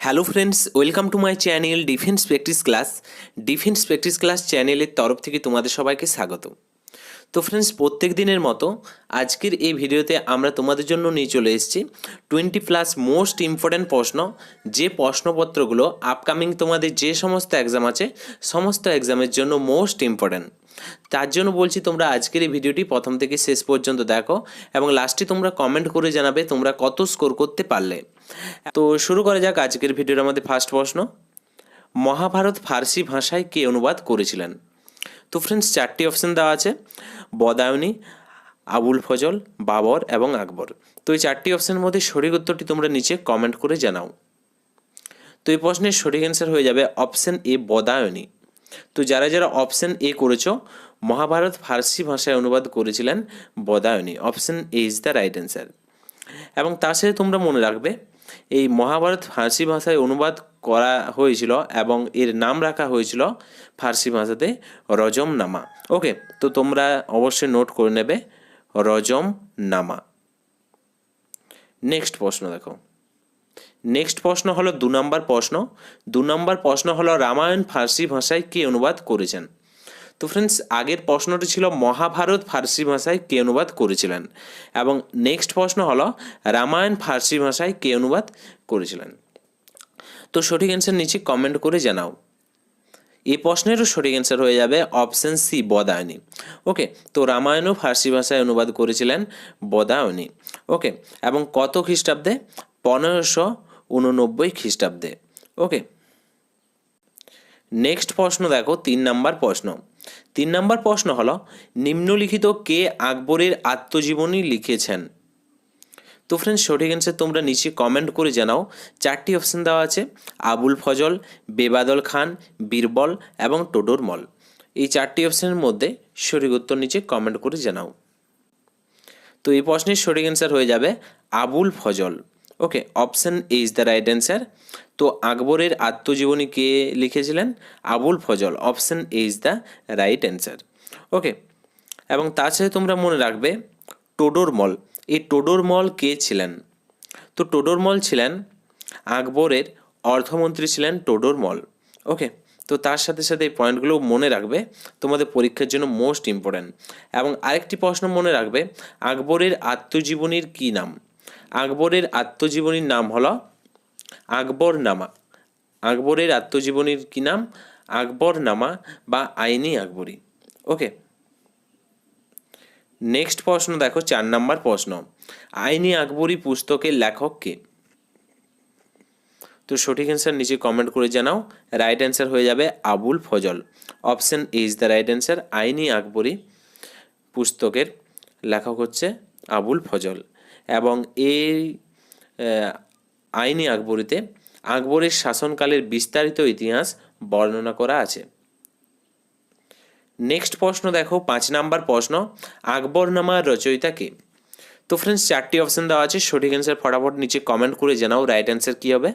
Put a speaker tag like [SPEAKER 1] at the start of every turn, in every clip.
[SPEAKER 1] Hello friends welcome to my channel defence practice class defence practice class চ্যানেলের তরফ থেকে তোমাদের সবাইকে স্বাগত। তো ফ্রেন্ডস প্রত্যেক দিনের মতো আজকের এই ভিডিওতে আমরা তোমাদের জন্য নিয়ে চলে এসেছি টোয়েন্টি প্লাস মোস্ট ইম্পর্ট্যান্ট প্রশ্ন। যে প্রশ্নপত্রগুলো আপকামিং তোমাদের যে সমস্ত এক্সাম আছে, সমস্ত এক্সামের জন্য মোস্ট ইম্পর্ট্যান্ট তার জন্য বলছি তোমরা আজকের এই ভিডিওটি প্রথম থেকে শেষ পর্যন্ত দেখো এবং লাস্টে তোমরা কমেন্ট করে জানাবে তোমরা কত স্কোর করতে পারলে। তো শুরু করা যাক আজকের ভিডিওর আমাদের ফার্স্ট প্রশ্ন। মহাভারত ফার্সি ভাষায় কে অনুবাদ করেছিলেন? তো ফ্রেন্ডস চারটি অপশন দেওয়া আছে। বদায়নী, আবুল ফজল, বাবর এবং আকবর। তো এই চারটি অপশনের মধ্যে সঠিক উত্তরটি তোমরা নিচে কমেন্ট করে জানাও। তো এই প্রশ্নের সঠিক অ্যান্সার হয়ে যাবে অপশন এ বদায়নী। তো যারা যারা অপশন এ করেছ, মহাভারত ফার্সি ভাষায় অনুবাদ করেছিলেন Badayuni. Option A is the right answer এবং তার সাথে তোমরা মনে রাখবে, এই মহাভারত ফার্সি ভাষায় অনুবাদ করা হয়েছিল এবং এর নাম রাখা হয়েছিল ফার্সি ভাষাতে রজম নামা ওকে তো তোমরা অবশ্যই নোট করে নেবে রজম নামা নেক্সট প্রশ্ন দেখো। নেক্সট প্রশ্ন হলো দু নম্বর প্রশ্ন। দু নম্বর প্রশ্ন হলো রামায়ণ ফার্সি ভাষায় কে অনুবাদ করেছেন? তো ফ্রেন্ডস আগের প্রশ্নটি ছিল মহাভারত ফার্সি ভাষায় কে অনুবাদ করেছিলেন? এবং নেক্সট প্রশ্ন হলো রামায়ণ ফার্সি ভাষায় কে অনুবাদ করেছিলেন? তো সঠিক অ্যান্সার নিচে কমেন্ট করে জানাও। এই প্রশ্নেরও সঠিক অ্যান্সার হয়ে যাবে অপশন সি বদায়নী। ওকে তো রামায়ণও ফার্সি ভাষায় অনুবাদ করেছিলেন বদায়নী। ওকে এবং কত খ্রিস্টাব্দে? পনেরোশো উননব্বই খ্রিস্টাব্দে। ওকে নেক্সট প্রশ্ন দেখো, তিন নাম্বার প্রশ্ন। তিন নাম্বার প্রশ্ন হলো, নিম্নলিখিত কে আকবরের আত্মজীবনী লিখেছেন? তো ফ্রেন্ডস সঠিক অ্যান্সার তোমরা নিচে কমেন্ট করে জানাও। চারটি অপশান দেওয়া আছে, আবুল ফজল, বেবাদল খান, বীরবল এবং টোডোর মল। এই চারটি অপশানের মধ্যে সঠিক উত্তর নিচে কমেন্ট করে জানাও। তো এই প্রশ্নের সঠিক অ্যান্সার হয়ে যাবে, Abul Fazl. Okay option A is the right answer তো আকবরের আত্মজীবনী কে লিখেছিলেন? Abul Fazl. Option A is the right answer okay এবং সাথে তোমরা মনে রাখবে টোডর মল এই টোডর মল কে ছিলেন? তো টোডর মল ছিলেন আকবরের অর্থমন্ত্রী ছিলেন টোডর মল ওকে তো তার সাথে সাথে এই পয়েন্টগুলো মনে রাখবে, তোমাদের পরীক্ষার জন্য মোস্ট ইম্পর্ট্যান্ট এবং আরেকটি প্রশ্ন মনে রাখবে, আকবরের আত্মজীবনীর কী নাম? আকবরের আত্মজীবনীর নাম হলো আকবর নামা আকবরের আত্মজীবনীর কী নাম? আকবর নামা বা আইনি আকবরী। ওকে। নেক্সট প্রশ্ন দেখো, চার নাম্বার প্রশ্ন। আইনি আকবরী পুস্তকের লেখক কে? তো সঠিক অ্যান্সার নিচে কমেন্ট করে জানাও রাইট অ্যান্সার হয়ে যাবে Abul Fazl. Option is the right answer Ain-i Akbari পুস্তকের লেখক হচ্ছে আবুল ফজল। এবং এই আইনি আকবরীতে আকবরের শাসনকালের বিস্তারিত ইতিহাস বর্ণনা করা আছে। নেক্সট প্রশ্ন দেখো, পাঁচ নাম্বার প্রশ্ন আকবরনামার রচয়িতা কে? তো ফ্রেন্ডস চারটি অপশন দেওয়া আছে, সঠিক অ্যান্সার ফটাফট নিচে কমেন্ট করে জানাও রাইট অ্যান্সার কী হবে?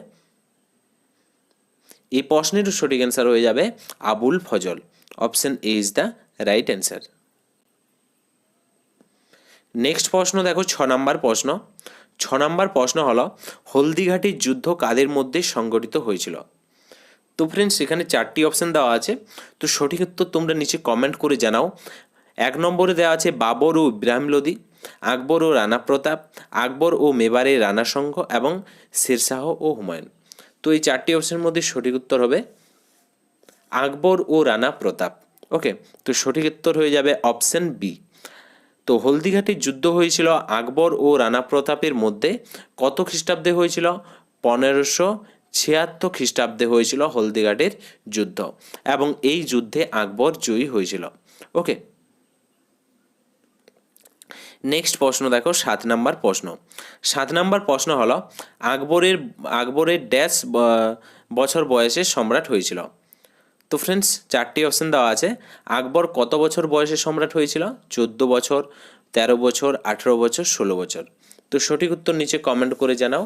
[SPEAKER 1] এই প্রশ্নেরও সঠিক অ্যান্সার হয়ে যাবে, Abul Fazl. Option A is the right answer next প্রশ্ন দেখো, ছ নম্বর প্রশ্ন। ছ নম্বর প্রশ্ন হলো হলদিঘাটির যুদ্ধ কাদের মধ্যে সংগঠিত হয়েছিল? তো ফ্রেন্ডস এখানে চারটি অপশান দেওয়া আছে। তো সঠিক উত্তর তোমরা নিচে কমেন্ট করে জানাও। এক নম্বরে দেওয়া আছে, বাবর ও ইব্রাহিম লোদি, আকবর ও রানা প্রতাপ, আকবর ও মেবারের রানা সংঘ এবং শেরশাহ ও হুমায়ুন। তো এই চারটি অপশানের মধ্যে সঠিক উত্তর হবে, আকবর ও রানা প্রতাপ। ওকে তো সঠিক উত্তর হয়ে যাবে অপশান বি তো হলদিঘাটের যুদ্ধ হয়েছিল আকবর ও রানা প্রতাপের মধ্যে। কত খ্রিস্টাব্দে হয়েছিল? পনেরোশো ছিয়াত্তর খ্রিস্টাব্দে হয়েছিল হলদিঘাটের যুদ্ধ এবং এই যুদ্ধে আকবর জয়ী হয়েছিল। ওকে। নেক্সট প্রশ্ন দেখো, সাত নাম্বার প্রশ্ন। সাত নাম্বার প্রশ্ন হলো, আকবরের আকবরের ড্যাশ বছর বয়সে সম্রাট হয়েছিল। তো ফ্রেন্ডস চারটি অপশন দেওয়া আছে। আকবর কত বছর বয়সে সম্রাট হয়েছিল? চোদ্দ বছর, তেরো বছর, আঠেরো বছর, ষোলো বছর। তো সঠিক উত্তর নিচে কমেন্ট করে জানাও।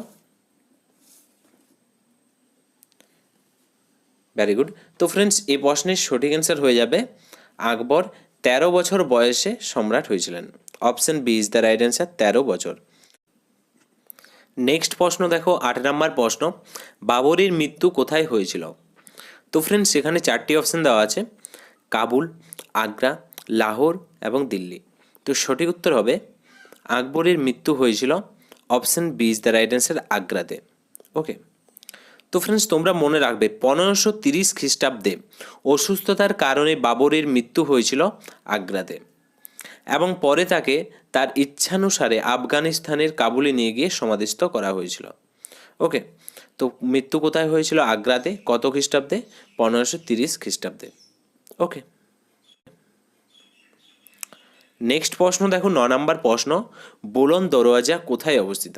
[SPEAKER 1] ভেরি গুড তো ফ্রেন্ডস এই প্রশ্নের সঠিক অ্যান্সার হয়ে যাবে। আকবর তেরো বছর বয়সে সম্রাট হয়েছিলেন। Option B is the right answer তেরো বছর। নেক্সট প্রশ্ন দেখো, আট নম্বর প্রশ্ন। বাবরের মৃত্যু কোথায় হয়েছিল? তো ফ্রেন্ডস সেখানে চারটি অপশন দেওয়া আছে। কাবুল, আগ্রা, লাহোর এবং দিল্লি। তো সঠিক উত্তর হবে, আকবরের মৃত্যু হয়েছিল option B is the right answer আগ্রাতে। Okay তো ফ্রেন্ডস তোমরা মনে রাখবে, পনেরোশো তিরিশ খ্রিস্টাব্দে অসুস্থতার কারণে বাবরের মৃত্যু হয়েছিল আগ্রাতে। এবং পরে তাকে তার ইচ্ছানুসারে আফগানিস্তানের কাবুলে নিয়ে গিয়ে সমাধিস্থ করা হয়েছিল। ওকে তো মৃত্যু কোথায় হয়েছিল? আগ্রাতে, কত খ্রিস্টাব্দে? পনেরোশো তিরিশ খ্রিস্টাব্দে। ওকে নেক্সট প্রশ্ন, দেখো, ন নম্বর প্রশ্ন, বোলন দরওয়াজা কোথায় অবস্থিত?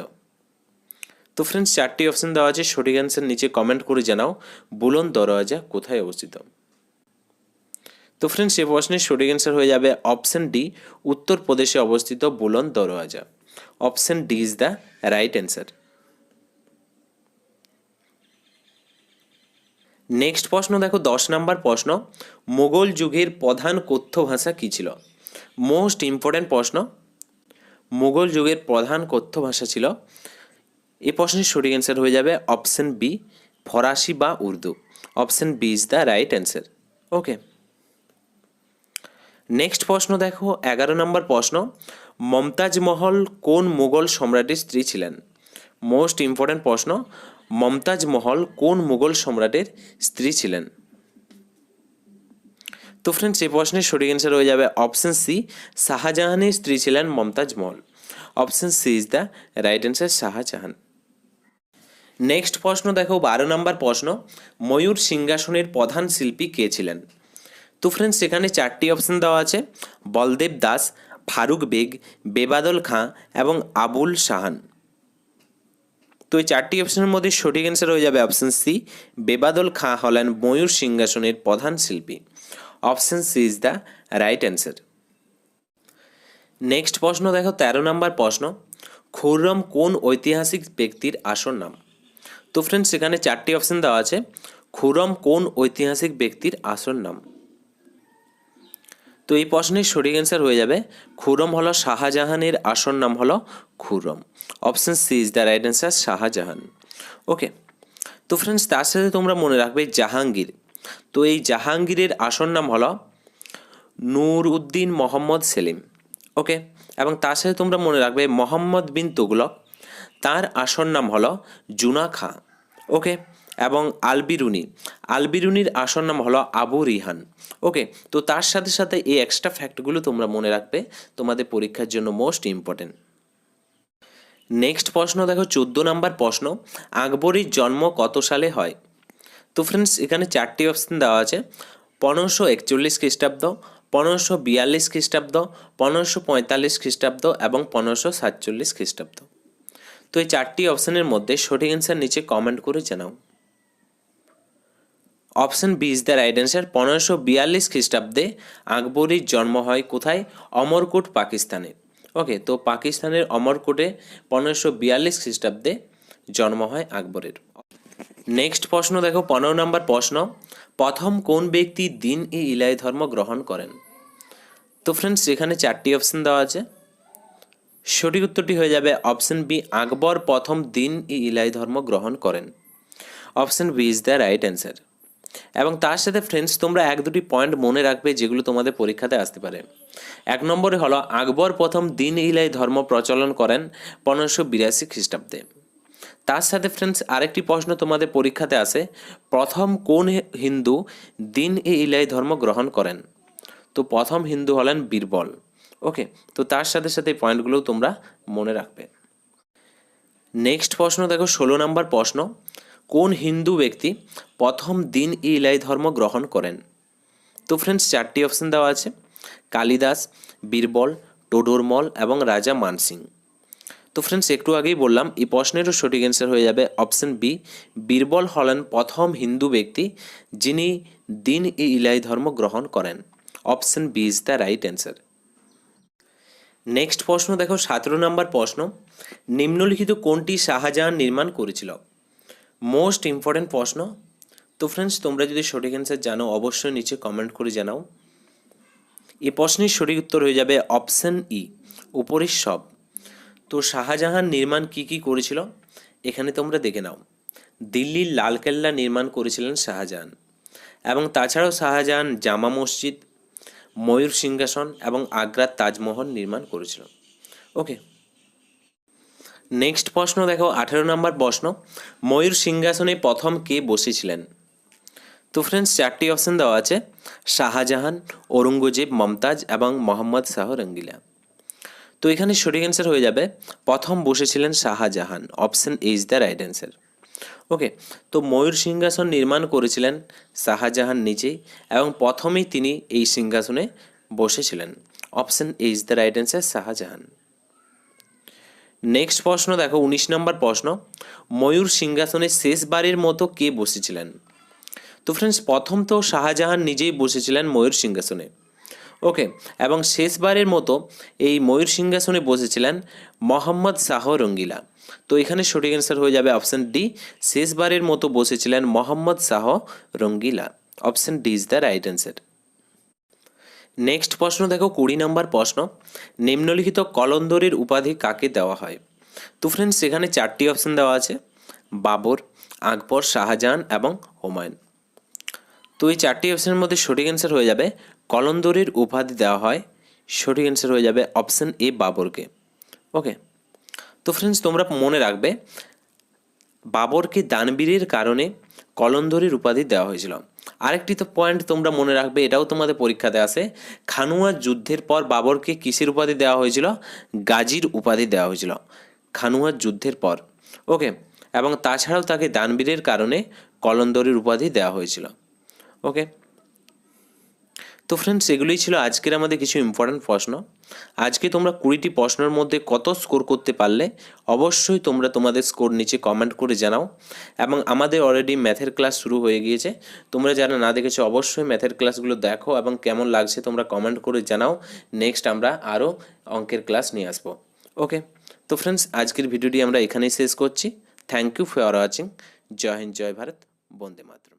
[SPEAKER 1] তো ফ্রেন্ডস চারটি অপশন দেওয়া আছে, সঠিক অ্যান্সার নিচে কমেন্ট করে জানাও, বুলন দরওয়াজা কোথায় অবস্থিত? তো ফ্রেন্ডস এই প্রশ্নের সঠিক অ্যান্সার হয়ে যাবে অপশন ডি উত্তরপ্রদেশে অবস্থিত Buland Darwaza. Option D is the right answer next প্রশ্ন, দেখো, দশ নাম্বার প্রশ্ন। মোগল যুগের প্রধান কথ্য ভাষা কী ছিল? মোস্ট ইম্পর্ট্যান্ট প্রশ্ন, মোগল যুগের প্রধান কথ্য ভাষা ছিল। এই প্রশ্নের সঠিক অ্যান্সার হয়ে যাবে অপশন বি ফরাসি বা Urdu. Option B is the right answer okay next প্রশ্ন, দেখো, এগারো নম্বর প্রশ্ন। মমতাজ মহল কোন মোগল সম্রাটের স্ত্রী ছিলেন? মোস্ট ইম্পর্ট্যান্ট প্রশ্ন মমতাজ মহল কোন মুঘল সম্রাটের স্ত্রী ছিলেন? তো ফ্রেন্ডস এই প্রশ্নের সঠিক অ্যান্সার হয়ে যাবে অপশন সি শাহজাহানের স্ত্রী ছিলেন Mumtaz Mahal. Option C is the right answer Shahjahan. Next প্রশ্ন দেখো, বারো নম্বর প্রশ্ন, ময়ূর সিংহাসনের প্রধান শিল্পী কে ছিলেন? তো ফ্রেন্ডস সেখানে চারটি অপশন দেওয়া আছে, বলদেব দাস, ফারুক বেগ, বেবাদল খাঁ এবং আবুল শাহান। তো এই চারটি অপশনের মধ্যে সঠিক অ্যান্সার হয়ে যাবে অপশন সি বেবাদল খাঁ হলেন ময়ূর সিংহাসনের প্রধান শিল্পী। Option C is the right answer next প্রশ্ন দেখো, তেরো নম্বর প্রশ্ন, খুররম কোন ঐতিহাসিক ব্যক্তির আসল নাম? তো ফ্রেন্ডস সেখানে চারটি অপশন দেওয়া আছে খুরম কোন ঐতিহাসিক ব্যক্তির আসল নাম? তো এই প্রশ্নের সঠিক অ্যান্সার হয়ে যাবে খুরম হলো শাহজাহানের আসল নাম হলো Khurram option C is the right answer Shahjahan okay তো ফ্রেন্ডস তার সাথে তোমরা মনে রাখবে জাহাঙ্গীর। তো এই জাহাঙ্গীরের আসল নাম হলো নূর উদ্দিন মোহাম্মদ সেলিম। ওকে এবং তার সাথে তোমরা মনে রাখবে মোহাম্মদ বিন তুগলক। তার আসল নাম হলো জুনা খাঁ। ওকে এবং আলবিরুনি। আলবিরুনির আসল নাম হলো আবু রিহান। ওকে তো তার সাথে সাথে এই এক্সট্রা ফ্যাক্টগুলো তোমরা মনে রাখবে। তোমাদের পরীক্ষার জন্য মোস্ট ইম্পর্টেন্ট নেক্সট প্রশ্ন, দেখো চোদ্দ নাম্বার প্রশ্ন, আকবরের জন্ম কত সালে হয়? তো ফ্রেন্ডস এখানে চারটি অপশন দেওয়া আছে। পনেরোশো একচল্লিশ খ্রিস্টাব্দ, পনেরোশো বিয়াল্লিশ খ্রিস্টাব্দ, পনেরোশো পঁয়তাল্লিশ খ্রিস্টাব্দ এবং পনেরোশো সাতচল্লিশ খ্রিস্টাব্দ। তো এই চারটি অপশানের মধ্যে সঠিক অ্যান্সার নিচে কমেন্ট করে জানাও। Option B is the right answer পনেরোশো বিয়াল্লিশ খ্রিস্টাব্দে আকবরের জন্ম হয় কোথায়? অমরকোট, পাকিস্তানে। ওকে, তো পাকিস্তানের অমরকোটে পনেরোশো বিয়াল্লিশ খ্রিস্টাব্দে জন্ম হয় আকবরের। নেক্সট প্রশ্ন দেখো, পনেরো নম্বর প্রশ্ন, প্রথম কোন ব্যক্তি দিন ই ইলাই ধর্ম গ্রহণ করেন? তো ফ্রেন্ডস এখানে চারটি অপশন দেওয়া আছে। সঠিক উত্তরটি হয়ে যাবে অপশন বি আকবর প্রথম দিন ই ইলাই ধর্ম গ্রহণ করেন। Option B is the right answer এবং তার সাথে ফ্রেন্ডস তোমরা এক দুটি পয়েন্ট মনে রাখবে যেগুলো তোমাদের পরীক্ষাতে আসতে পারে। এক নম্বরে হলো, আকবর প্রথম দিন ইলাই ধর্ম প্রচলন করেন পনেরোশো বিরাশি খ্রিস্টাব্দে। তার সাথে ফ্রেন্ডস আরেকটি প্রশ্ন তোমাদের পরীক্ষাতে আসে, প্রথম কোন হিন্দু দিন এ ইলাই ধর্ম গ্রহণ করেন? তো প্রথম হিন্দু হলেন বীরবল। ওকে তো তার সাথে সাথে এই পয়েন্টগুলোও তোমরা মনে রাখবে। নেক্সট প্রশ্ন দেখো, ষোলো নম্বর প্রশ্ন। কোন হিন্দু ব্যক্তি প্রথম দিন ইলাই ধর্ম গ্রহণ করেন? তো ফ্রেন্ডস চারটি অপশন দেওয়া আছে। কালিদাস, বীরবল, টোডরমল এবং রাজা মানসিং। তো ফ্রেন্ডস একটু আগেই বললাম, এই প্রশ্নেরও সঠিক অ্যান্সার হয়ে যাবে অপশন বি বীরবল হলেন প্রথম হিন্দু ব্যক্তি যিনি দিন ই ইলাই ধর্ম গ্রহণ করেন। Option B is the right answer next প্রশ্ন দেখো, সতেরো নম্বর প্রশ্ন। নিম্নলিখিত কোনটি শাহজাহান নির্মাণ করেছিল? মোস্ট ইম্পর্ট্যান্ট প্রশ্ন। তো ফ্রেন্ডস তোমরা যদি সঠিক অ্যান্সার জানো, অবশ্যই নিচে কমেন্ট করে জানাও। এই প্রশ্নের সঠিক উত্তর হয়ে যাবে অপশন ই উপরের সব। তো শাহজাহান নির্মাণ কি কি করেছিল? এখানে তোমরা দেখে নাও। দিল্লির লালকেল্লা নির্মাণ করেছিলেন শাহজাহান। এবং তাছাড়াও শাহজাহান জামা মসজিদ, ময়ূর সিংহাসন এবং আগ্রার তাজমহল নির্মাণ করেছিল। ওকে নেক্সট প্রশ্ন দেখো, আঠেরো নম্বর প্রশ্ন। ময়ূর সিংহাসনে প্রথম কে বসেছিলেন? তো ফ্রেন্ডস চারটি অপশন দেওয়া আছে। শাহজাহান, ঔরঙ্গজেব, মমতাজ এবং মোহাম্মদ শাহ রঙ্গিলা। তো এখানে সঠিক অ্যান্সার হয়ে যাবে, প্রথম বসেছিলেন Shahjahan. Option is the right answer okay তো ময়ূর সিংহাসন নির্মাণ করেছিলেন শাহজাহান নিজেই এবং প্রথমেই তিনি এই সিংহাসনে বসেছিলেন। Option is the right answer Shahjahan. Next প্রশ্ন, দেখো, উনিশ নম্বর প্রশ্ন। ময়ূর সিংহাসনে শেষবারের মতো কে বসেছিলেন? তো ফ্রেন্ডস প্রথম তো শাহজাহান নিজেই বসেছিলেন ময়ূর সিংহাসনে। ওকে এবং শেষবারের মতো এই ময়ূর সিংহাসনে বসেছিলেন মোহাম্মদ শাহ রঙ্গিলা। তো এখানে সঠিক অ্যান্সার হয়ে যাবে অপশন ডি শেষবারের মতো বসেছিলেন Mohammad Shah Rangila. Option D is the right answer next প্রশ্ন দেখো, কুড়ি নম্বর প্রশ্ন। নিম্নলিখিত কলন্দরের উপাধি কাকে দেওয়া হয়? তো ফ্রেন্ডস সেখানে চারটি অপশন দেওয়া আছে। বাবর, আকবর, শাহজাহান এবং হুমায়ুন। তো এই চারটি অপশনের মধ্যে সঠিক অ্যান্সার হয়ে যাবে, কলন্দরের উপাধি দেওয়া হয়। সঠিক অ্যান্সার হয়ে যাবে অপশন এ বাবরকে। ওকে তো ফ্রেন্ডস তোমরা মনে রাখবে, বাবরকে দানবীরের কারণে কলন্দরের উপাধি দেওয়া হয়েছিল। আরেকটি তো পয়েন্ট তোমরা মনে রাখবে, এটাও তোমাদের পরীক্ষাতে আসে খানুয়ার যুদ্ধের পর বাবরকে কিসের উপাধি দেওয়া হয়েছিল? গাজীর উপাধি দেওয়া হয়েছিল। খানুয়ার যুদ্ধের পর। ওকে এবং তাছাড়াও তাকে দানবীরের কারণে কলন্দরের উপাধি দেওয়া হয়েছিল। ওকে তো ফ্রেন্ডস এগুলোই ছিল আজকের আমাদের কিছু ইম্পর্ট্যান্ট প্রশ্ন। আজকে তোমরা কুড়িটি প্রশ্নের মধ্যে কত স্কোর করতে পারলে, অবশ্যই তোমরা তোমাদের স্কোর নিচে কমেন্ট করে জানাও। এবং আমাদের অলরেডি ম্যাথের ক্লাস শুরু হয়ে গিয়েছে। তোমরা যারা না দেখেছ, অবশ্যই ম্যাথের ক্লাসগুলো দেখো এবং কেমন লাগছে তোমরা কমেন্ট করে জানাও। নেক্সট আমরা আরও অঙ্কের ক্লাস নিয়ে আসব। ওকে তো ফ্রেন্ডস আজকের ভিডিওটি আমরা এখানেই শেষ করছি। থ্যাংক ইউ ফর ওয়াচিং জয় হিন্দ, জয় ভারত। বন্দে মাতরম।